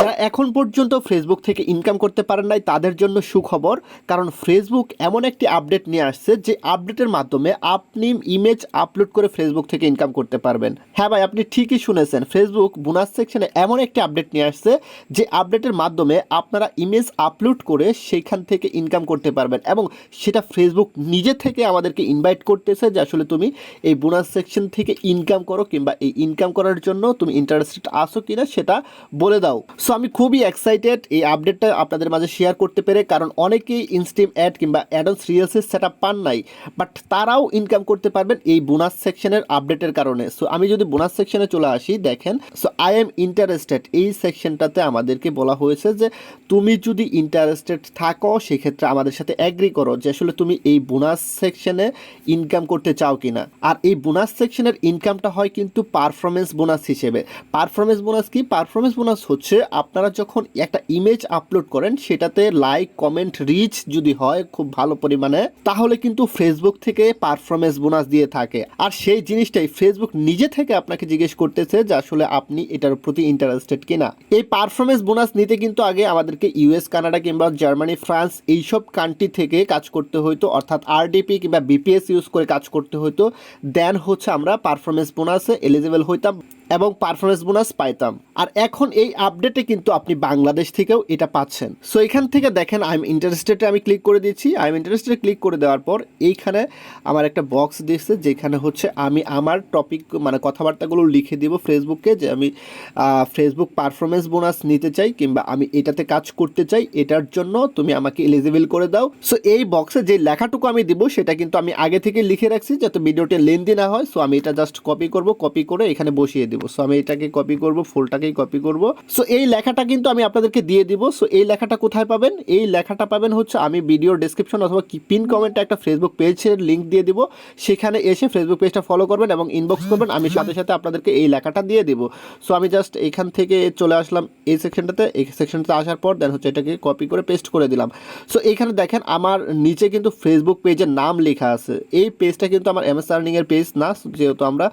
যারা এখন পর্যন্ত ফেসবুক থেকে ইনকাম করতে পারেন নাই, তাদের জন্য সুখবর। কারণ ফেসবুক এমন একটি আপডেট নিয়ে আসছে যে আপডেটের মাধ্যমে আপনি ইমেজ আপলোড করে ফেসবুক থেকে ইনকাম করতে পারবেন। হ্যাঁ ভাই, আপনি ঠিকই শুনেছেন ফেসবুক বোনাস সেকশনে এমন একটি আপডেট নিয়ে আসছে যে আপডেটের মাধ্যমে আপনারা ইমেজ আপলোড করে সেইখান থেকে ইনকাম করতে পারবেন এবং সেটা ফেসবুক নিজে থেকে আমাদেরকে ইনভাইট করতেছে যে আসলে তুমি এই বোনাস সেকশন থেকে ইনকাম করো কিংবা এই ইনকাম করার জন্য তুমি ইন্টারেস্টেড আসো কিনা সেটা বলে দাও। সো আমি খুবই এক্সাইটেড এই আপডেটটা আপনাদের মাঝে শেয়ার করতে পেরে, কারণ অনেকেই ইনস্টিম অ্যাড কিংবা অ্যাডন্স রিলসের সেট পান নাই বাট তারাও ইনকাম করতে পারবেন এই বোনাস সেকশনের আপডেটের কারণে। সো আমি যদি বোনাস সেকশনে চলে আসি, দেখেন সো আই এম ইন্টারেস্টেড এই সেকশনটাতে আমাদেরকে বলা হয়েছে যে, তুমি যদি ইন্টারেস্টেড থাকো, সেক্ষেত্রে আমাদের সাথে অ্যাগ্রি করো যে, আসলে তুমি এই বোনাস সেকশনে ইনকাম করতে চাও কিনা। আর এই বোনাস সেকশনের ইনকামটা হয় কিন্তু পারফরমেন্স বোনাস হিসেবে। পারফরমেন্স বোনাস কি? পারফরমেন্স বোনাস হচ্ছে আপনারা যখন একটা ইমেজ আপলোড করেন, সেটাতে লাইক কমেন্ট রিচ যদি হয় খুব ভালো পরিমাণে, তাহলে কিন্তু ফেসবুক থেকে পারফরমেন্স বোনাস দিয়ে থাকে। আর সেই জিনিসটাই ফেসবুক নিজে থেকে আপনাকে জিজ্ঞেস করতেছে যে আসলে আপনি এটার প্রতি ইন্টারেস্টেড কিনা। এই পারফরমেন্স বোনাস নিতে কিন্তু আগে আমাদেরকে ইউএস কানাডা কিংবা জার্মানি ফ্রান্স এইসব কান্ট্রি থেকে কাজ করতে হতো অর্থাৎ আরডিপি কিংবা বিপিএস ইউজ করে কাজ করতে হতো দেন হচ্ছে আমরা পারফরমেন্স বোনাসে এলিজিবল হইতাম। এবং পারফরমেন্স বোনাস পাইতাম। আর এখন এই আপডেটে কিন্তু আপনি বাংলাদেশ থেকেও এটা পাচ্ছেন। সো এখান থেকে দেখেন আই এম ইন্টারেস্টেডে আমি ক্লিক করে দিচ্ছি। আই এম ইন্টারেস্টেড ক্লিক করে দেওয়ার পর এইখানে আমার একটা বক্স দিচ্ছে যেখানে হচ্ছে আমি আমার টপিক মানে কথাবার্তাগুলো লিখে দিব ফেসবুকে যে আমি ফেসবুক পারফরমেন্স বোনাস নিতে চাই কিংবা আমি এটাতে কাজ করতে চাই, এটার জন্য তুমি আমাকে এলিজিবল করে দাও। সো এই বক্সে যে লেখাটুকু আমি দিব, সেটা কিন্তু আমি আগে থেকে লিখে রাখছি যাতে ভিডিওটি লেন্দি না হয়। সো আমি এটা জাস্ট কপি করব কপি করে এখানে বসিয়ে দিব। সো আমি এটাকে কপি করব, ফুলটাকেই কপি করব। সো এই লেখাটা কিন্তু আমি আপনাদেরকে দিয়ে দিব। সো এই লেখাটা কোথায় পাবেন? এই লেখাটা পাবেন হচ্ছে আমি ভিডিও ডিসক্রিপশন অথবা পিন কমেন্টে একটা ফেসবুক পেজের লিঙ্ক দিয়ে দিব। সেখানে এসে ফেসবুক পেজটা ফলো করবেন এবং ইনবক্স করবেন। আমি সাথে সাথে আপনাদেরকে এই লেখাটা দিয়ে দিব। সো আমি জাস্ট এখান থেকে চলে আসলাম এই সেকশনটাতে এই সেকশনটাতে আসার পর দেন হচ্ছে এটাকে কপি করে পেস্ট করে দিলাম। সো এখানে দেখেন আমার নিচে কিন্তু ফেসবুক পেজের নাম লেখা আছে। এই পেজটা কিন্তু আমার এমএস আর্নিংয়ের পেজ না। যেহেতু আমরা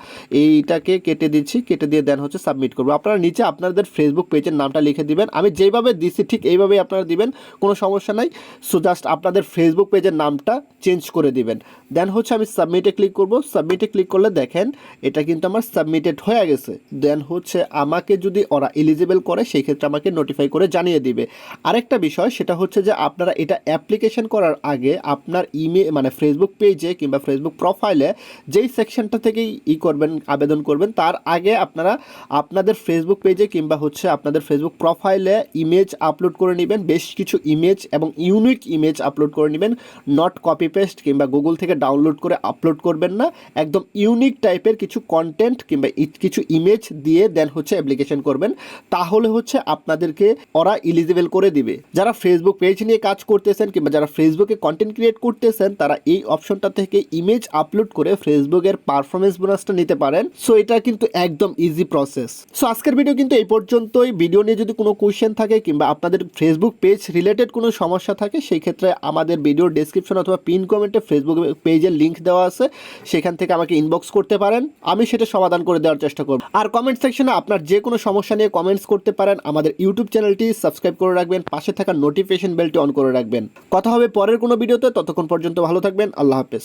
এইটাকে কেটে দিচ্ছি কেটে দিয়ে দেন হচ্ছে সাবমিট করব। আপনারা নিচে আপনাদের ফেসবুক পেজের নামটা লিখে দিবেন। আমি যেভাবে দিচ্ছি ঠিক এইভাবেই আপনারা দিবেন, কোনো সমস্যা নাই। সো জাস্ট আপনাদের ফেসবুক পেজের নামটা চেঞ্জ করে দিবেন। দেন হচ্ছে আমি সাবমিটে ক্লিক করব। সাবমিটে ক্লিক করলে দেখেন, এটা কিন্তু আমার সাবমিটেড হয়ে গেছে। দেন হচ্ছে আমাকে যদি ওরা এলিজিবল করে, সেই ক্ষেত্রে আমাকে নোটিফাই করে জানিয়ে দিবে। আরেকটা বিষয়, সেটা হচ্ছে যে আপনারা এটা অ্যাপ্লিকেশন করার আগে আপনার ইমেল মানে ফেসবুক পেজে কিংবা ফেসবুক প্রোফাইলে যেই সেকশনটা থেকেই ই করবেন, আবেদন করবেন, তার আগে আপনারা আপনাদের ফেসবুক পেজে কিংবা হচ্ছে আপনাদের ফেসবুক প্রোফাইলে ইমেজ আপলোড করে নেবেন, বেশ কিছু ইমেজ এবং ইউনিক ইমেজ আপলোড করে নেবেন নট কপি পেস্ট কিংবা গুগল থেকে ডাউনলোড করে আপলোড করবেন না, একদম ইউনিক টাইপের কিছু কন্টেন্ট কিংবা কিছু ইমেজ দিয়ে দেন হচ্ছে অ্যাপ্লিকেশন করবেন, তাহলে হচ্ছে আপনাদেরকে ওরা এলিজিবল করে দিবে। যারা ফেসবুক পেজ নিয়ে কাজ করতেছেন কিংবা যারা ফেসবুকে কন্টেন্ট ক্রিয়েট করতেছেন, তারা এই অপশনটা থেকে ইমেজ আপলোড করে ফেসবুকের পারফরমেন্স বোনাসটা নিতে পারেন। সো এটা কিন্তু একদম ইজি প্রসেস সো আজকের ভিডিও কিন্তু এই পর্যন্তই। ভিডিও নিয়ে যদি কোনো কোয়েশ্চেন থাকে কিংবা আপনাদের ফেসবুক পেজ রিলেটেড কোনো সমস্যা থাকে, সেই ক্ষেত্রে আমাদের ভিডিওর ডেসক্রিপশন অথবা পিন কমেন্টে ফেসবুক পেজের লিঙ্ক দেওয়া আছে। সেখান থেকে আমাকে ইনবক্স করতে পারেন। আমি সেটা সমাধান করে দেওয়ার চেষ্টা করব। আর কমেন্ট সেকশনে আপনার যে কোনো সমস্যা নিয়ে কমেন্টস করতে পারেন। আমাদের ইউটিউব চ্যানেলটি সাবস্ক্রাইব করে রাখবেন। পাশে থাকা নোটিফিকেশন বেলটি অন করে রাখবেন। কথা হবে পরের কোনো ভিডিওতে ততক্ষণ পর্যন্ত ভালো থাকবেন। আল্লাহ হাফেজ।